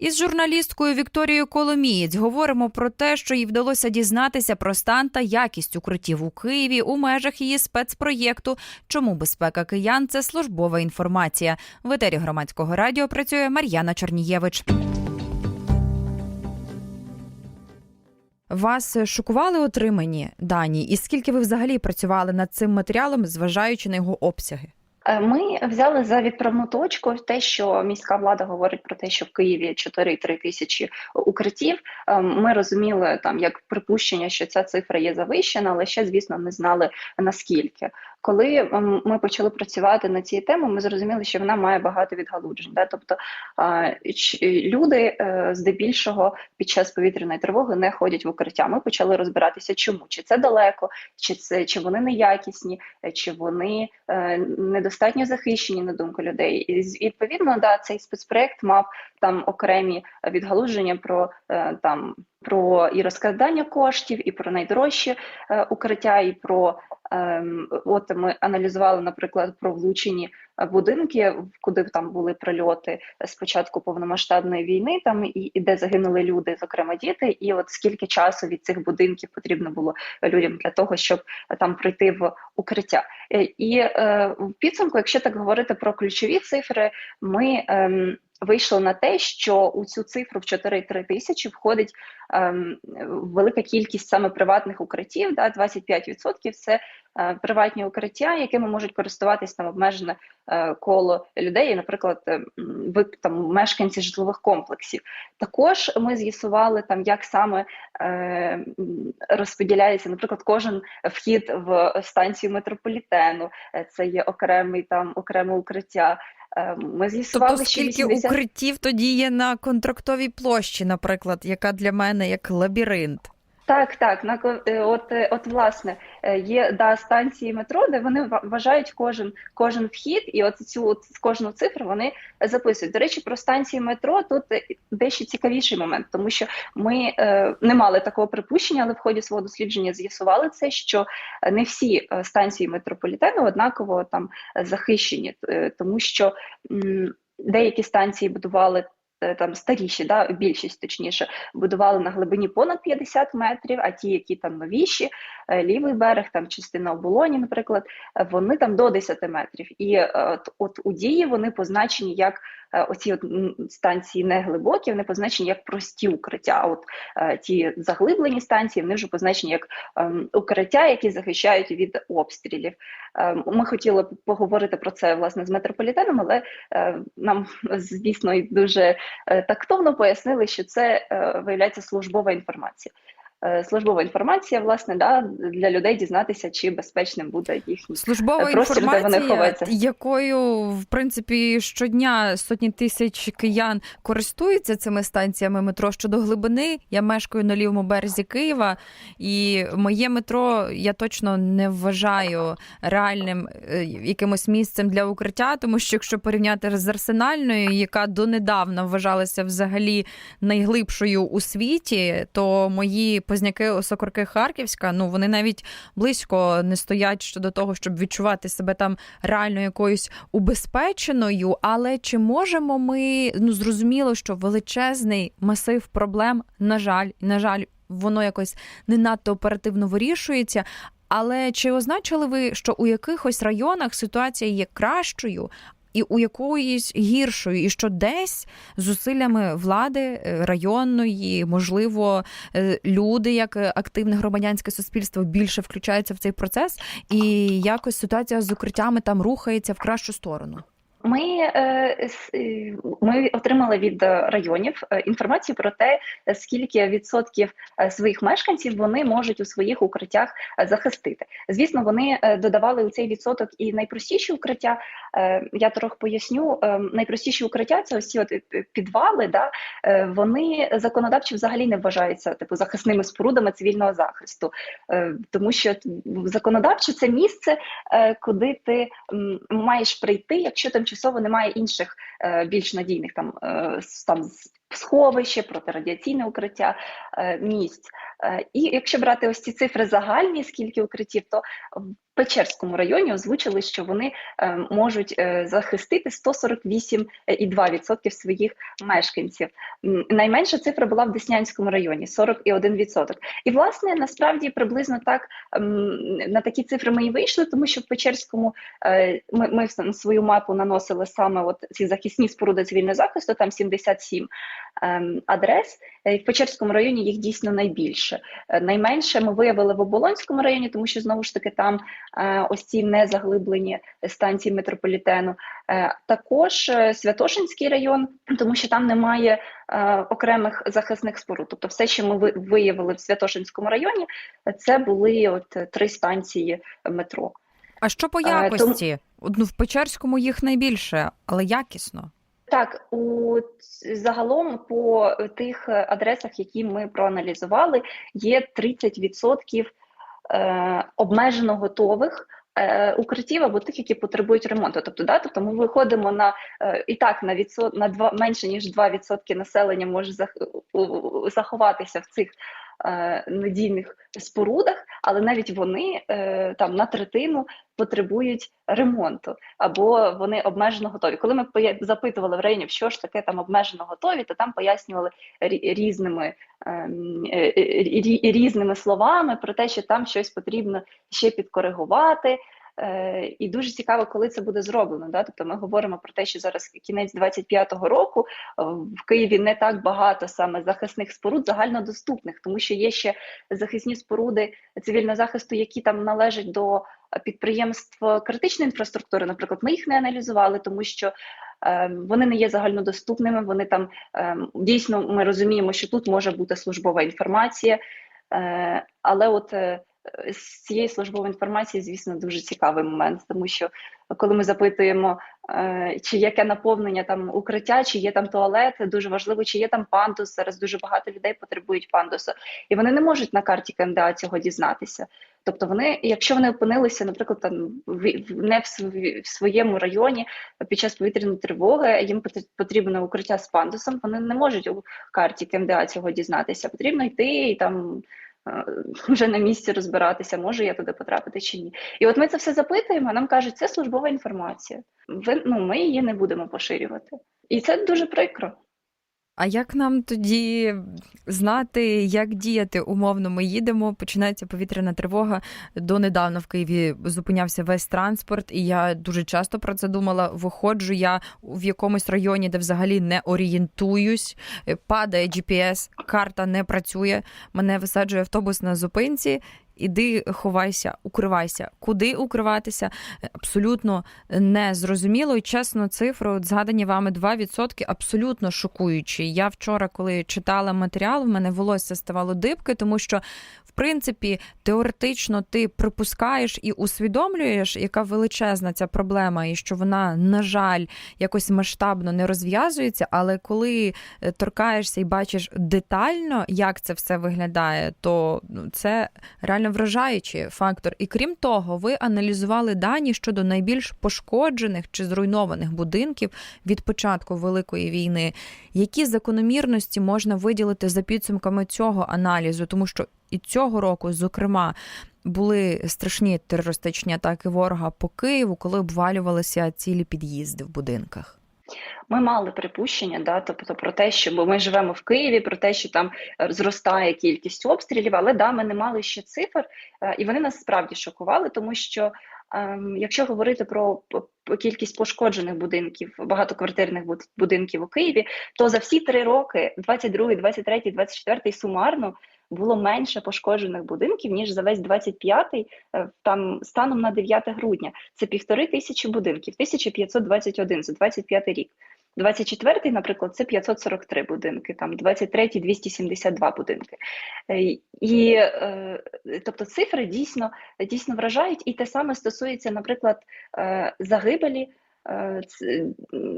Із журналісткою Вікторією Коломієць говоримо про те, що їй вдалося дізнатися про стан та якість укриттів у Києві у межах її спецпроєкту. Чому безпека киян це службова інформація. В етері громадського радіо працює Мар'яна Чорнієвич. Вас шокували отримані дані, і скільки ви взагалі працювали над цим матеріалом, зважаючи на його обсяги? Е, Ми взяли за відправну точку те, що міська влада говорить про те, що в Києві 4-3 тисячі укриттів. Е, Ми розуміли там як припущення, що ця цифра є завищена, але ще, звісно, не знали наскільки. Коли ем, ми почали працювати над цією темою, ми зрозуміли, що вона має багато відгалуджень. Да? Тобто люди е, здебільшого під час повітряної тривоги не ходять в укриття. Ми почали розбиратися, чому чи це далеко, чи це чи вони неякісні, е, чи вони е, недостатньо захищені на думку людей. І відповідно, да, цей спецпроект мав там окремі відгалуження про там про і розкрадання коштів, і про найдорожчі е, укриття, і про от ми аналізували, наприклад, про влучені е, будинки, куди там були прильоти з початку повномасштабної війни, там і, і де загинули люди, зокрема діти, і от скільки часу від цих будинків потрібно було людям для того, щоб е, там прийти в укриття. Е, І е, в підсумку, якщо так говорити про ключові цифри, ми ем, вийшли на те, що у цю цифру в 4-3 тисячі входить ем, велика кількість саме приватних укриттів. Да, 25% це е, приватні укриття, якими можуть користуватись там обмежене е, коло людей, наприклад, е, ви там мешканці житлових комплексів. Також ми з'ясували там, як саме е, розподіляється, наприклад, кожен вхід в станцію метрополітену. Е, Це є окремий там окреме укриття. Е, Ми з'ясували, Тобто, скільки 80... укриттів тоді є на контрактовій площі, наприклад, яка для мене як лабіринт. Так, так, на е, от, е, от власне е, є да, станції метро, де вони вважають кожен кожен вхід, і от цю от кожну цифру вони записують. До речі, про станції метро тут дещо цікавіший момент, тому що ми е, не мали такого припущення, але в ході свого дослідження з'ясували це, що не всі станції метрополітену однаково там захищені, тому що м, деякі станції будували. Е, Там старіші, да, більшість точніше, будували на глибині понад 50 метрів, а ті, які там новіші, е, лівий берег, там частина оболоні, наприклад, е, вони там до 10 метрів. І от, от у дії вони позначені як оці от станції не глибокі, вони позначені як прості укриття. А от е, ті заглиблені станції вони вже позначені як ем, укриття, які захищають від обстрілів. Ем, Ми хотіли поговорити про це власне з метрополітеном, але е, нам звісно дуже е, тактовно пояснили, що це е, виявляється службова інформація. Е, Службова інформація, власне, да, для людей дізнатися, чи безпечним буде їхній Службова простір, де вони інформація, ховаються. якою в принципі щодня сотні тисяч киян користуються цими станціями метро щодо глибини. Я мешкаю на лівому березі Києва, і моє метро я точно не вважаю реальним е, якимось місцем для укриття, тому що якщо порівняти з арсенальною, яка донедавна вважалася взагалі найглибшою у світі, то мої позняки Осокорки Харківська, ну вони навіть близько не стоять щодо того, щоб відчувати себе там реально якоюсь убезпеченою. Але чи можемо ми ну зрозуміло, що величезний масив проблем, на жаль, на жаль, воно якось не надто оперативно вирішується. Але чи означили ви, що у якихось районах ситуація є кращою? І у якоїсь гіршою, і що десь зусиллями влади е, районної, можливо, е, люди, як активне громадянське суспільство, більше включаються в цей процес, і якось ситуація з укриттями там рухається в кращу сторону. Ми, е, ми отримали від районів інформацію про те, скільки відсотків своїх мешканців вони можуть у своїх укриттях захистити. Звісно, вони додавали у цей відсоток і найпростіші укриття. Е, Я трохи поясню. Е, Найпростіші укриття це ось ці от е, підвали. Да? Вони законодавчо взагалі не вважаються типу захисними спорудами цивільного захисту, тому що законодавчо це місце, куди ти маєш прийти, якщо тимчасово немає інших більш надійних там, там сховище, протирадіаційне укриття, місць. І якщо брати ось ці цифри загальні, скільки укриттів, то Печерському районі озвучили, що вони е, можуть е, захистити 148,2% своїх мешканців. Найменша цифра була в Деснянському районі 41%. І власне насправді приблизно так на такі цифри ми і вийшли, тому що в Печерському е, ми, ми на свою мапу наносили саме от ці захисні споруди цивільного захисту, там 77 ем, адрес. Е, В Печерському районі їх дійсно найбільше. Е, Найменше ми виявили в Оболонському районі, тому що знову ж таки там е, ось ці незаглиблені станції метрополітену. Також Святошинський район, тому що там немає окремих захисних споруд. Тобто, все, що ми виявили в Святошинському районі, це були от три станції метро. А що по тому- якості? От, Ну, в Печерському їх найбільше, але якісно. Так, у загалом по тих е, адресах, які ми проаналізували, є 30% е, обмежено готових е, укриттів або тих, які потребують ремонту. Тобто, да, тобто ми виходимо на і так на відсот на два менше ніж 2% населення може заховатися в цих надійних спорудах, але навіть вони е, там на третину потребують ремонту або вони обмежено готові. Коли ми запитували в районі, що ж таке там обмежено готові, то там пояснювали рі- різними, ем, е, е, рі- різними словами про те, що там щось потрібно ще підкоригувати. Е, І дуже цікаво, коли це буде зроблено. Да? Тобто ми говоримо про те, що зараз кінець 25-го року е, в Києві не так багато саме захисних споруд загальнодоступних, тому що є ще захисні споруди цивільного захисту, які там належать до підприємств критичної інфраструктури. Наприклад, ми їх не аналізували, тому що е, вони не є загальнодоступними. Вони там дійсно ми розуміємо, що тут може бути службова інформація, але от. Е, з цієї службової інформації, звісно, дуже цікавий момент, тому що коли ми запитуємо, е, чи яке наповнення там укриття, чи є там туалет, дуже важливо, чи є там пандус. Зараз дуже багато людей потребують пандусу, і вони не можуть на карті КМДА цього дізнатися. Тобто, вони, якщо вони опинилися, наприклад, там не в своєму районі під час повітряної тривоги, їм пот- потрібно укриття з пандусом, вони не можуть у карті КМДА цього дізнатися. Потрібно йти і там вже на місці розбиратися, може я туди потрапити чи ні. І от ми це все запитуємо, а нам кажуть, це службова інформація. Ви, ну, ми її не будемо поширювати. І це дуже прикро. А як нам тоді знати, як діяти? Умовно, ми їдемо, починається повітряна тривога. Донедавна в Києві зупинявся весь транспорт, і я дуже часто про це думала. Виходжу я в якомусь районі, де взагалі не орієнтуюсь, е, падає GPS, карта не працює. Мене висаджує автобус на зупинці. Іди, ховайся, укривайся. Куди укриватися? Абсолютно не зрозуміло. І чесно, цифри, от згадані вами 2%, абсолютно шокуючі. Я вчора, коли читала матеріал, в мене волосся ставало дибки, тому що, в принципі, теоретично ти припускаєш і усвідомлюєш, яка величезна ця проблема, і що вона, на жаль, якось масштабно не розв'язується. Але коли е, торкаєшся і бачиш детально, як це все виглядає, то ну, це реально вражаючий фактор. І крім того, ви аналізували дані щодо найбільш пошкоджених чи зруйнованих будинків від початку великої війни. Які закономірності можна виділити за підсумками цього аналізу? Тому що і цього року, зокрема, були страшні терористичні атаки ворога по Києву, коли обвалювалися цілі під'їзди в будинках. Ми мали припущення, да, тобто про те, що бо ми живемо в Києві, про те, що там е, зростає кількість обстрілів, але да, ми не мали ще цифр, е, і вони нас справді шокували, тому що ем, якщо говорити про кількість пошкоджених будинків, багатоквартирних буд- будинків у Києві, то за всі три роки, 22, 23, 24 сумарно. Було менше пошкоджених будинків ніж за весь 25-й, е, там станом на 9 грудня. Це півтори тисячі будинків, 1521 за 25 рік. 24-й, наприклад, це 543 будинки, там 23-й 272 будинки. Е, І е, тобто цифри дійсно, дійсно вражають, і те саме стосується, наприклад, загибелі. Е,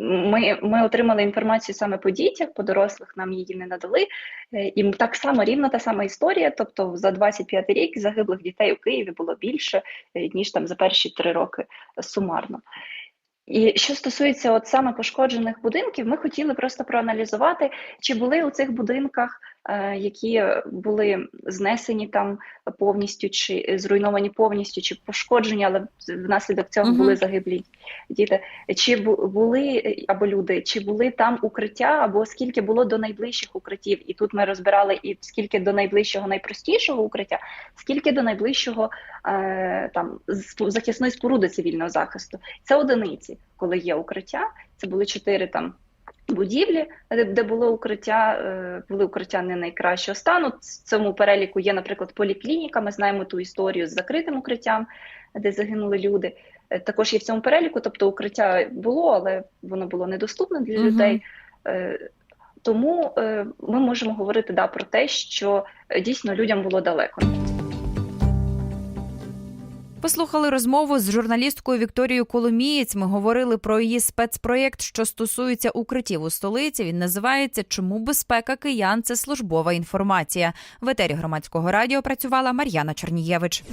Ми, ми отримали інформацію саме по дітях, по дорослих нам її не надали. Е, І так само рівно та сама історія. Тобто за 25 рік загиблих дітей у Києві було більше, е, ніж там за перші три роки сумарно. І що стосується от саме пошкоджених будинків, ми хотіли просто проаналізувати, чи були у цих будинках які були знесені там повністю, чи зруйновані повністю, чи пошкоджені, але внаслідок цього Мгм. були загиблі діти. Чи бу- були або люди, чи були там укриття, або скільки було до найближчих укриттів? І тут ми розбирали і скільки до найближчого найпростішого укриття, скільки до найближчого е, там захисної споруди цивільного захисту. Це одиниці, коли є укриття. Це були чотири там. Будівлі, де, було укриття, е, були укриття не найкращого стану. В цьому переліку є, наприклад, поліклініка. Ми знаємо ту історію з закритим укриттям, де загинули люди. Е, Також є в цьому переліку, тобто укриття було, але воно було недоступне для Мгм. людей. Е, Тому ми можемо говорити да, про те, що дійсно людям було далеко. Послухали розмову з журналісткою Вікторією Коломієць. Ми говорили про її спецпроєкт, що стосується укриттів у столиці. Він називається Чому безпека киян це службова інформація. В етері громадського радіо працювала Мар'яна Чернієвич.